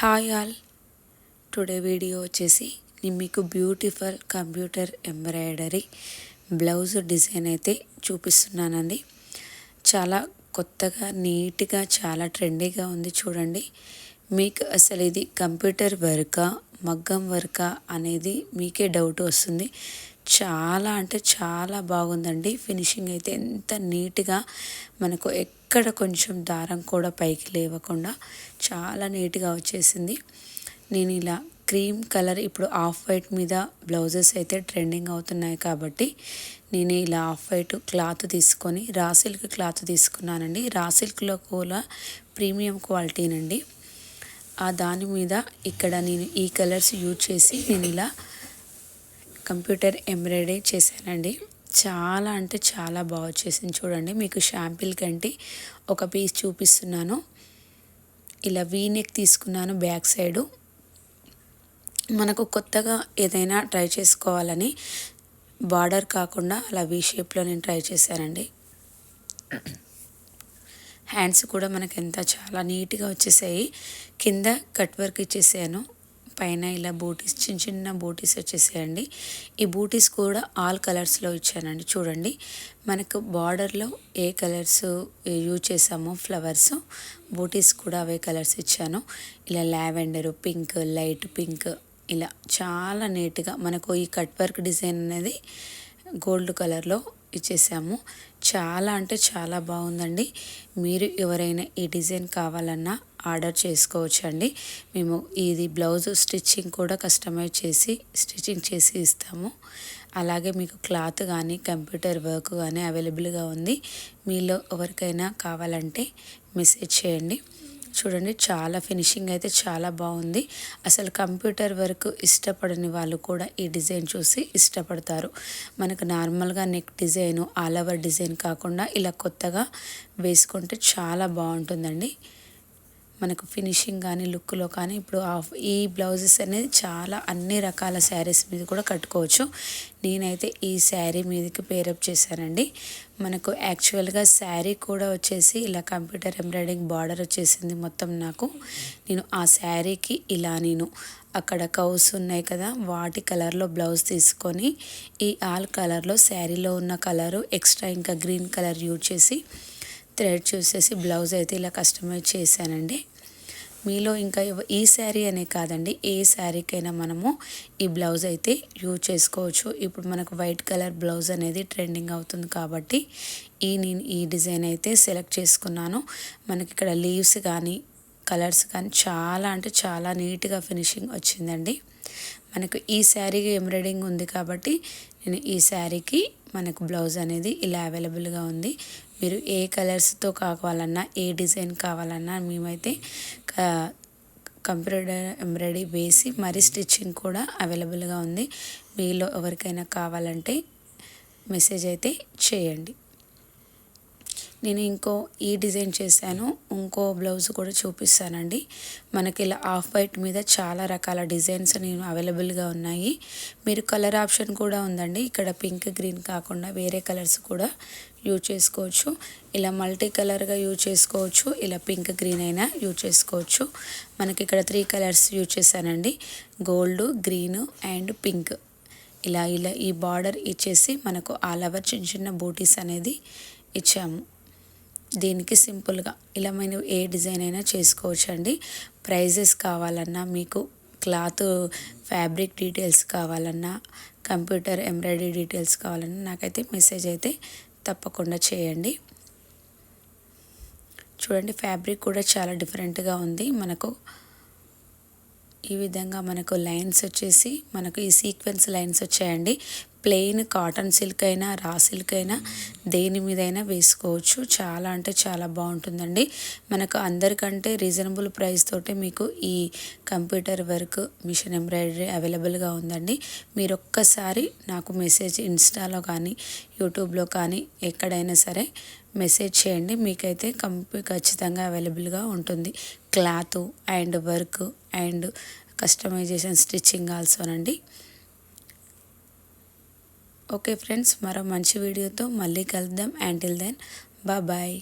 Hi all. Today video వచ్చేసి నేను మీకు beautiful computer embroidery blouse design అయితే చూపిస్తున్నానండి. చాలా కొత్తగా నీట్గా చాలా ట్రెండీగా ఉంది చూడండి. మీకు అసలు ఇది కంప్యూటర్ వర్కా మగ్గం వర్కా అనేది మీకే డౌట్ వస్తుంది. చాలా అంటే చాలా బాగుందండి. ఫినిషింగ్ అయితే ఎంత నీట్గా మనకు ఎక్కడ కొంచెం దారం కూడా పైకి లేవకుండా చాలా నీట్గా వచ్చేసింది. నేను ఇలా క్రీమ్ కలర్ ఇప్పుడు ఆఫ్ వైట్ మీద బ్లౌజెస్ అయితే ట్రెండింగ్ అవుతున్నాయి కాబట్టి నేను ఇలా ఆఫ్ వైట్ క్లాత్ తీసుకొని రాసిల్క్ క్లాత్ తీసుకున్నానండి. రాసిల్క్లో కూడా ప్రీమియం క్వాలిటీనండి. ఆ దాని మీద ఇక్కడ నేను ఈ కలర్స్ యూజ్ చేసి నేను ఇలా కంప్యూటర్ ఎంబ్రాయిడరీ చేశానండి. చాలా అంటే చాలా బాగా వచ్చేసింది చూడండి. మీకు షాంపిల్ కంటే ఒక పీస్ చూపిస్తున్నాను. ఇలా వీనెక్ తీసుకున్నాను బ్యాక్ సైడు. మనకు కొత్తగా ఏదైనా ట్రై చేసుకోవాలని బార్డర్ కాకుండా అలా వీ షేప్లో నేను ట్రై చేశానండి. హ్యాండ్స్ కూడా మనకు ఎంత చాలా నీట్గా వచ్చేసాయి. కింద కట్ వర్క్ ఇచ్చేసాను. పైన ఇలా బూటీస్ చిన్న చిన్న బూటీస్ వచ్చేసాయండి. ఈ బూటీస్ కూడా ఆల్ కలర్స్లో ఇచ్చానండి. చూడండి మనకు బార్డర్లో ఏ కలర్స్ యూజ్ చేసామో ఫ్లవర్స్ బూటీస్ కూడా అవే కలర్స్ ఇచ్చాను. ఇలా లావెండర్ పింక్ లైట్ పింక్ ఇలా చాలా నీట్గా మనకు ఈ కట్ వర్క్ డిజైన్ అనేది గోల్డ్ కలర్లో ఇచ్చేసాము. చాలా అంటే చాలా బాగుందండి. మీరు ఎవరైనా ఈ డిజైన్ కావాలన్నా ఆర్డర్ చేసుకోవచ్చు అండి మేము ఇది బ్లౌజ్ స్టిచ్చింగ్ కూడా కస్టమైజ్ చేసి స్టిచ్చింగ్ చేసి ఇస్తాము. అలాగే మీకు క్లాత్ కానీ కంప్యూటర్ వర్క్ కానీ అవైలబుల్గా ఉంది. మీలో ఎవరికైనా కావాలంటే మెసేజ్ చేయండి. చూడండి చాలా ఫినిషింగ్ అయితే చాలా బాగుంది. అసలు కంప్యూటర్ వర్క్ ఇష్టపడని వాళ్ళు కూడా ఈ డిజైన్ చూసి ఇష్టపడతారు. మనకు నార్మల్గా neck design all over design కాకుండా ఇలా కొత్తగా వేసుకుంటే చాలా బాగుంటుందండి. మనకు ఫినిషింగ్ కానీ లుక్లో కానీ ఇప్పుడు ఈ బ్లౌజెస్ అనేది చాలా అన్ని రకాల శారీస్ మీద కూడా కట్టుకోవచ్చు. నేనైతే ఈ శారీ మీదకి పేరప్ చేశానండి. మనకు యాక్చువల్గా శారీ కూడా వచ్చేసి ఇలా కంప్యూటర్ ఎంబ్రాయిడింగ్ బార్డర్ వచ్చేసింది మొత్తం నాకు. నేను ఆ శారీకి ఇలా నేను అక్కడ కౌస్ ఉన్నాయి కదా వాటి కలర్లో బ్లౌజ్ తీసుకొని ఈ ఆల్ కలర్లో శారీలో ఉన్న కలరు ఎక్స్ట్రా ఇంకా గ్రీన్ కలర్ యూజ్ చేసి థ్రెడ్ చూసేసి బ్లౌజ్ అయితే ఇలా కస్టమైజ్ చేశానండి. మీలో ఇంకా ఈ శారీ అనే కాదండి ఏ శారీకైనా మనము ఈ బ్లౌజ్ అయితే యూజ్ చేసుకోవచ్చు. ఇప్పుడు మనకు వైట్ కలర్ బ్లౌజ్ అనేది ట్రెండింగ్ అవుతుంది కాబట్టి ఈ నేను ఈ డిజైన్ అయితే సెలెక్ట్ చేసుకున్నాను. మనకి ఇక్కడ లీవ్స్ కానీ కలర్స్ కానీ చాలా అంటే చాలా నీట్గా ఫినిషింగ్ వచ్చిందండి. మనకు ఈ శారీ ఎంబ్రాయిడింగ్ ఉంది కాబట్టి నేను ఈ శారీకి మనకు బ్లౌజ్ అనేది ఇలా అవైలబుల్గా ఉంది. మీరు ఏ కలర్స్తో కావాలన్నా ఏ డిజైన్ కావాలన్నా మేమైతే కంప్యూటర్ ఎంబ్రాయిడరీ వేసి మరీ స్టిచ్చింగ్ కూడా అవైలబుల్గా ఉంది. మీలో ఎవరికైనా కావాలంటే మెసేజ్ అయితే చేయండి. నేను ఇంకో ఈ డిజైన్ చేశాను. ఇంకో బ్లౌజ్ కూడా చూపిస్తానండి. మనకి ఇలా ఆఫ్ వైట్ మీద చాలా రకాల డిజైన్స్ నేను అవైలబుల్గా ఉన్నాయి. మీరు కలర్ ఆప్షన్ కూడా ఉందండి. ఇక్కడ పింక్ గ్రీన్ కాకుండా వేరే కలర్స్ కూడా యూజ్ చేసుకోవచ్చు. ఇలా మల్టీ కలర్గా యూజ్ చేసుకోవచ్చు. ఇలా పింక్ గ్రీన్ అయినా యూజ్ చేసుకోవచ్చు. మనకి ఇక్కడ త్రీ కలర్స్ యూజ్ చేశానండి. Gold green and pink. ఇలా ఇలా ఈ బార్డర్ ఇచ్చేసి మనకు ఆల్ ఓవర్ చిన్న చిన్న బూటీస్ అనేది ఇచ్చాము. దీనికి సింపుల్గా ఇలా మనం ఏ డిజైన్ అయినా చేసుకోవచ్చు అండి ప్రైజెస్ కావాలన్నా మీకు క్లాత్ ఫ్యాబ్రిక్ డీటెయిల్స్ కావాలన్నా కంప్యూటర్ ఎంబ్రాయిడరీ డీటెయిల్స్ కావాలన్నా నాకైతే మెసేజ్ అయితే తప్పకుండా చేయండి. చూడండి ఫ్యాబ్రిక్ కూడా చాలా డిఫరెంట్గా ఉంది. మనకు ఈ విధంగా మనకు లైన్స్ వచ్చేసి మనకు ఈ సీక్వెన్స్ లైన్స్ వచ్చాయండి. ప్లెయిన్ కాటన్ సిల్క్ అయినా రా సిల్క్ అయినా దేని మీదైనా వేసుకోవచ్చు. చాలా అంటే చాలా బాగుంటుందండి. మనకు అందరికంటే రీజనబుల్ ప్రైస్ తోటి మీకు ఈ కంప్యూటర్ వర్క్ మిషన్ ఎంబ్రాయిడరీ అవైలబుల్గా ఉందండి. మీరు ఒక్కసారి నాకు మెసేజ్ ఇన్స్టాలో కానీ యూట్యూబ్లో కానీ ఎక్కడైనా సరే మెసేజ్ చేయండి. మీకైతే కంపీ ఖచ్చితంగా అవైలబుల్గా ఉంటుంది. Cloth and work and customization stitching ఆల్సోనండి. Okay friends మరో మంచి వీడియోతో మళ్ళీ కలుద్దాం. Until then bye